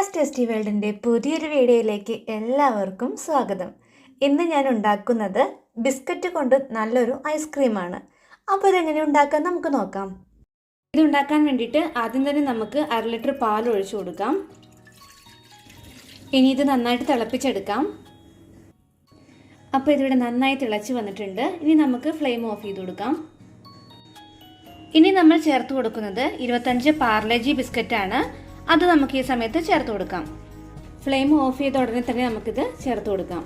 Priya's tasty വേൾഡിന്റെ പുതിയൊരു വീഡിയോയിലേക്ക് എല്ലാവർക്കും സ്വാഗതം. ഇന്ന് ഞാൻ ഉണ്ടാക്കുന്നത് ബിസ്ക്കറ്റ് കൊണ്ട് നല്ലൊരു ഐസ്ക്രീമാണ് അപ്പോൾ ഇതെങ്ങനെ ഉണ്ടാക്കാൻ നമുക്ക് നോക്കാം. ഇതുണ്ടാക്കാൻ വേണ്ടിയിട്ട് ആദ്യം തന്നെ നമുക്ക് അര ലിറ്റർ പാൽ ഒഴിച്ചു കൊടുക്കാം. ഇനി ഇത് നന്നായിട്ട് തിളപ്പിച്ചെടുക്കാം. അപ്പോൾ ഇതിവിടെ നന്നായി തിളച്ച് വന്നിട്ടുണ്ട്. ഇനി നമുക്ക് ഫ്ലെയിം ഓഫ് ചെയ്ത് കൊടുക്കാം. ഇനി നമ്മൾ ചേർത്ത് കൊടുക്കുന്നത് ഇരുപത്തഞ്ച് പാർലേജി ബിസ്ക്കറ്റാണ്. അത് നമുക്ക് ഈ സമയത്ത് ചേർത്ത് കൊടുക്കാം. ഫ്ലെയിം ഓഫ് ചെയ്ത ഉടനെ തന്നെ നമുക്കിത് ചേർത്ത് കൊടുക്കാം.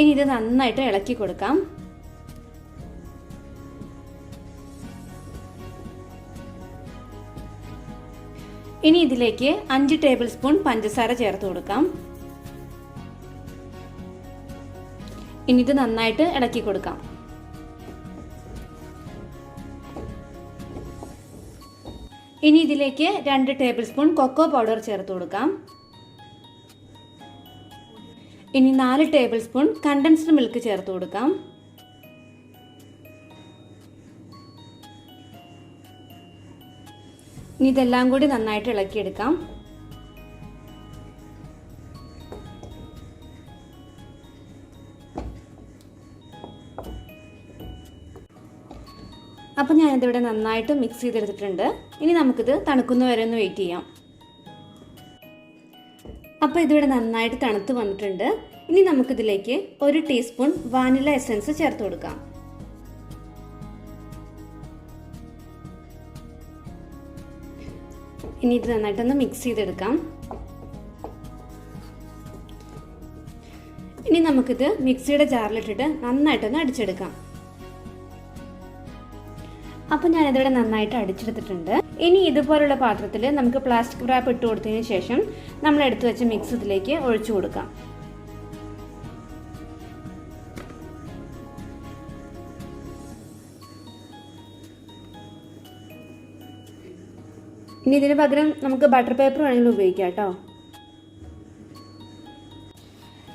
ഇനി ഇത് നന്നായിട്ട് ഇളക്കി കൊടുക്കാം. ഇനി ഇതിലേക്ക് അഞ്ച് ടേബിൾ സ്പൂൺ പഞ്ചസാര ചേർത്ത് കൊടുക്കാം. ഇനി ഇത് നന്നായിട്ട് ഇളക്കി കൊടുക്കാം. ഇനി ഇതിലേക്ക് രണ്ട് ടേബിൾ സ്പൂൺ കൊക്കോ പൗഡർ ചേർത്ത് കൊടുക്കാം. ഇനി നാല് ടേബിൾ സ്പൂൺ കണ്ടൻസ്ഡ് മിൽക്ക് ചേർത്ത് കൊടുക്കാം. ഇനി ഇതെല്ലാം കൂടി നന്നായിട്ട് ഇളക്കിയെടുക്കാം. അപ്പോൾ ഞാനിതിവിടെ നന്നായിട്ട് മിക്സ് ചെയ്തെടുത്തിട്ടുണ്ട്. ഇനി നമുക്കിത് തണുക്കുന്ന വരെ ഒന്ന് വെയിറ്റ് ചെയ്യാം. അപ്പോൾ ഇതിവിടെ നന്നായിട്ട് തണുത്ത് വന്നിട്ടുണ്ട്. ഇനി നമുക്കിതിലേക്ക് ഒരു ടീസ്പൂൺ വാനില എസൻസ് ചേർത്ത് കൊടുക്കാം. ഇനി ഇത് നന്നായിട്ടൊന്ന് മിക്സ് ചെയ്തെടുക്കാം. ഇനി നമുക്കിത് മിക്സിയുടെ ജാറിലിട്ടിട്ട് നന്നായിട്ടൊന്ന് അടിച്ചെടുക്കാം. അപ്പോൾ ഞാനിതിവിടെ നന്നായിട്ട് അടിച്ചെടുത്തിട്ടുണ്ട്. ഇനി ഇതുപോലുള്ള പാത്രത്തിൽ നമുക്ക് പ്ലാസ്റ്റിക് റാപ്പ് ഇട്ട് കൊടുത്തതിന് ശേഷം നമ്മൾ എടുത്തു വെച്ച മിക്സ് ഇതിലേക്ക് ഒഴിച്ചു കൊടുക്കാം. ഇനി ഇതിന് പകരം നമുക്ക് ബട്ടർ പേപ്പർ വേണമെങ്കിലും ഉപയോഗിക്കാം കേട്ടോ.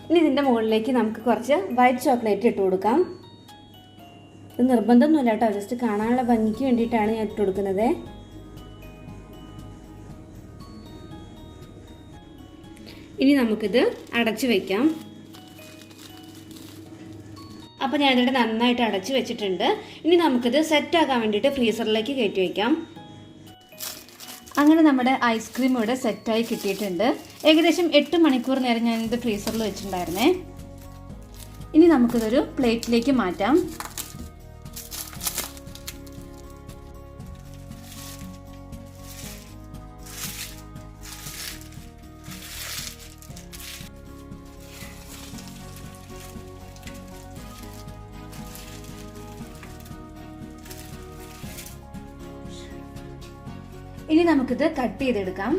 ഇനി ഇതിന്റെ മുകളിലേക്ക് നമുക്ക് കുറച്ച് വൈറ്റ് ചോക്ലേറ്റ് ഇട്ട് കൊടുക്കാം. ഇത് നിർബന്ധമൊന്നുമില്ല കേട്ടോ. ജസ്റ്റ് കാണാനുള്ള ഭംഗിക്ക് വേണ്ടിയിട്ടാണ് ഞാൻ ഇട്ട് കൊടുക്കുന്നത് ഇനി നമുക്കിത് അടച്ചു വയ്ക്കാം അപ്പോൾ ഞാനിവിടെ നന്നായിട്ട് അടച്ചു വെച്ചിട്ടുണ്ട്. ഇനി നമുക്കിത് സെറ്റാക്കാൻ വേണ്ടിയിട്ട് ഫ്രീസറിലേക്ക് കയറ്റി വയ്ക്കാം അങ്ങനെ നമ്മുടെ ഐസ്ക്രീം ഇവിടെ സെറ്റായി കിട്ടിയിട്ടുണ്ട്. ഏകദേശം എട്ട് മണിക്കൂർ നേരം ഞാനിത് ഫ്രീസറിൽ വെച്ചിട്ടുണ്ടായിരുന്നേ. ഇനി നമുക്കിതൊരു പ്ലേറ്റിലേക്ക് മാറ്റാം. ഇനി നമുക്കിത് കട്ട് ചെയ്തെടുക്കാം.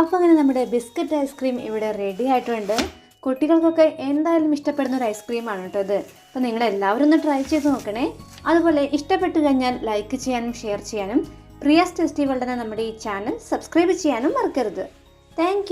അപ്പോൾ അങ്ങനെ നമ്മുടെ ബിസ്ക്കറ്റ് ഐസ്ക്രീം ഇവിടെ റെഡി ആയിട്ടുണ്ട്. കുട്ടികൾക്കൊക്കെ എന്തായാലും ഇഷ്ടപ്പെടുന്ന ഒരു ഐസ്ക്രീമാണ് കേട്ടോ ഇത്. അപ്പോൾ നിങ്ങളെല്ലാവരും ഒന്ന് ട്രൈ ചെയ്ത് നോക്കണേ. അതുപോലെ ഇഷ്ടപ്പെട്ട് കഴിഞ്ഞാൽ ലൈക്ക് ചെയ്യാനും ഷെയർ ചെയ്യാനും പ്രിയാസ് ടെസ്റ്റി നമ്മുടെ ഈ ചാനൽ സബ്സ്ക്രൈബ് ചെയ്യാനും മറക്കരുത്. താങ്ക്